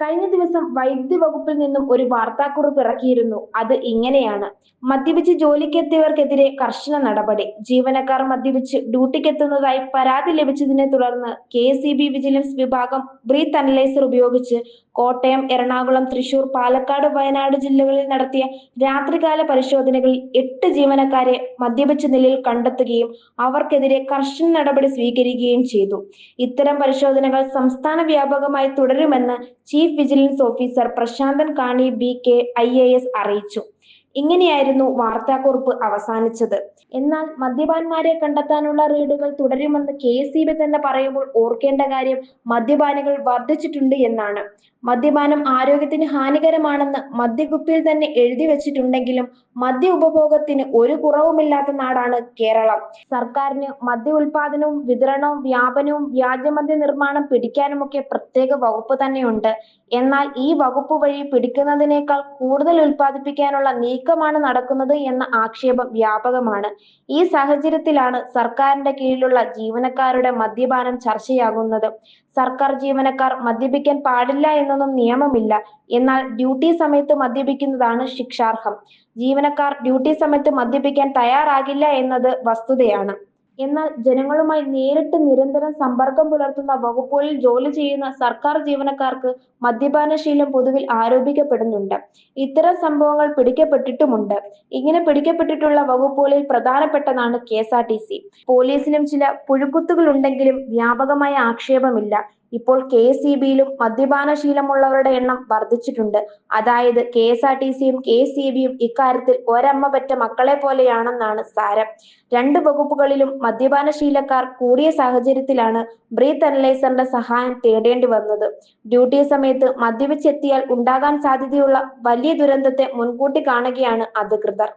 കഴിഞ്ഞ ദിവസം വൈദ്യുതി വകുപ്പിൽ നിന്നും ഒരു വാർത്താക്കുറിപ്പ് ഇറക്കിയിരുന്നു. അത് ഇങ്ങനെയാണ്. മദ്യപിച്ച് ജോലിക്കെത്തിയവർക്കെതിരെ കർശന നടപടി. ജീവനക്കാർ മദ്യപിച്ച് ഡ്യൂട്ടിക്കെത്തുന്നതായി പരാതി ലഭിച്ചതിനെ തുടർന്ന് കെ വിജിലൻസ് വിഭാഗം ബ്രീത്ത് അനലൈസർ ഉപയോഗിച്ച് കോട്ടയം എറണാകുളം തൃശൂർ പാലക്കാട് വയനാട് ജില്ലകളിൽ നടത്തിയ രാത്രികാല പരിശോധനകളിൽ എട്ട് ജീവനക്കാരെ മദ്യപിച്ച നിലയിൽ കണ്ടെത്തുകയും അവർക്കെതിരെ കർശന നടപടി സ്വീകരിക്കുകയും ചെയ്തു. ഇത്തരം പരിശോധനകൾ സംസ്ഥാന വ്യാപകമായി തുടരുമെന്ന് chief vigilance officer Prasanthan Kani B K I A S അറിയിച്ചു. ഇങ്ങനെയായിരുന്നു വാർത്താക്കുറിപ്പ് അവസാനിച്ചത്. എന്നാൽ മദ്യപാന്മാരെ കണ്ടെത്താനുള്ള റെയ്ഡുകൾ തുടരുമെന്ന് കെ സി ബി തന്നെ പറയുമ്പോൾ ഓർക്കേണ്ട കാര്യം മദ്യപാനികൾ വർദ്ധിച്ചിട്ടുണ്ട് എന്നാണ്. മദ്യപാനം ആരോഗ്യത്തിന് ഹാനികരമാണെന്ന് മദ്യകുപ്പിയിൽ തന്നെ എഴുതി വെച്ചിട്ടുണ്ടെങ്കിലും മദ്യ ഉപഭോഗത്തിന് ഒരു കുറവുമില്ലാത്ത നാടാണ് കേരളം. സർക്കാരിന് മദ്യ ഉൽപാദനവും വിതരണവും വ്യാപനവും വ്യാജമദ്യ നിർമ്മാണം പിടിക്കാനുമൊക്കെ പ്രത്യേക വകുപ്പ് തന്നെയുണ്ട്. എന്നാൽ ഈ വകുപ്പ് വഴി പിടിക്കുന്നതിനേക്കാൾ കൂടുതൽ ഉൽപ്പാദിപ്പിക്കാനുള്ള നീക്കമാണ് നടക്കുന്നത് എന്ന ആക്ഷേപം വ്യാപകമാണ്. ഈ സാഹചര്യത്തിലാണ് സർക്കാരിന്റെ കീഴിലുള്ള ജീവനക്കാരുടെ മദ്യപാനം ചർച്ചയാകുന്നത്. സർക്കാർ ജീവനക്കാർ മദ്യപിക്കാൻ പാടില്ല എന്നൊന്നും നിയമമില്ല. എന്നാൽ ഡ്യൂട്ടി സമയത്ത് മദ്യപിക്കുന്നതാണ് ശിക്ഷാർഹം. ജീവനക്കാർ ഡ്യൂട്ടി സമയത്ത് മദ്യപിക്കാൻ തയ്യാറാകില്ല എന്നത് വസ്തുതയാണ്. എന്നാൽ ജനങ്ങളുമായി നേരിട്ട് നിരന്തരം സമ്പർക്കം പുലർത്തുന്ന വകുപ്പുകളിൽ ജോലി ചെയ്യുന്ന സർക്കാർ ജീവനക്കാർക്ക് മദ്യപാനശീലം പൊതുവിൽ ആരോപിക്കപ്പെടുന്നുണ്ട്. ഇത്തരം സംഭവങ്ങൾ പിടിക്കപ്പെട്ടിട്ടുമുണ്ട്. ഇങ്ങനെ പിടിക്കപ്പെട്ടിട്ടുള്ള വകുപ്പുകളിൽ പ്രധാനപ്പെട്ടതാണ് K S R T C. പോലീസിനും ചില പുഴുക്കുത്തുകൾ ഉണ്ടെങ്കിലും വ്യാപകമായ ആക്ഷേപമില്ല. ഇപ്പോൾ കെ എസ് ഇ ബിയിലും മദ്യപാനശീലമുള്ളവരുടെ എണ്ണം വർദ്ധിച്ചിട്ടുണ്ട്. അതായത് കെ എസ് ആർ ടി സിയും കെ എസ് ഇ ബിയും ഇക്കാര്യത്തിൽ ഒരമ്മ പറ്റ മക്കളെ പോലെയാണെന്നാണ് സാരം. രണ്ട് വകുപ്പുകളിലും മദ്യപാനശീലക്കാർ കൂടിയ സാഹചര്യത്തിലാണ് ബ്രീത്ത് അനലൈസറിന്റെ സഹായം തേടേണ്ടി വന്നത്. ഡ്യൂട്ടി സമയത്ത് മദ്യപിച്ചെത്തിയാൽ ഉണ്ടാകാൻ സാധ്യതയുള്ള വലിയ ദുരന്തത്തെ മുൻകൂട്ടി കാണുകയാണ് അധികൃതർ.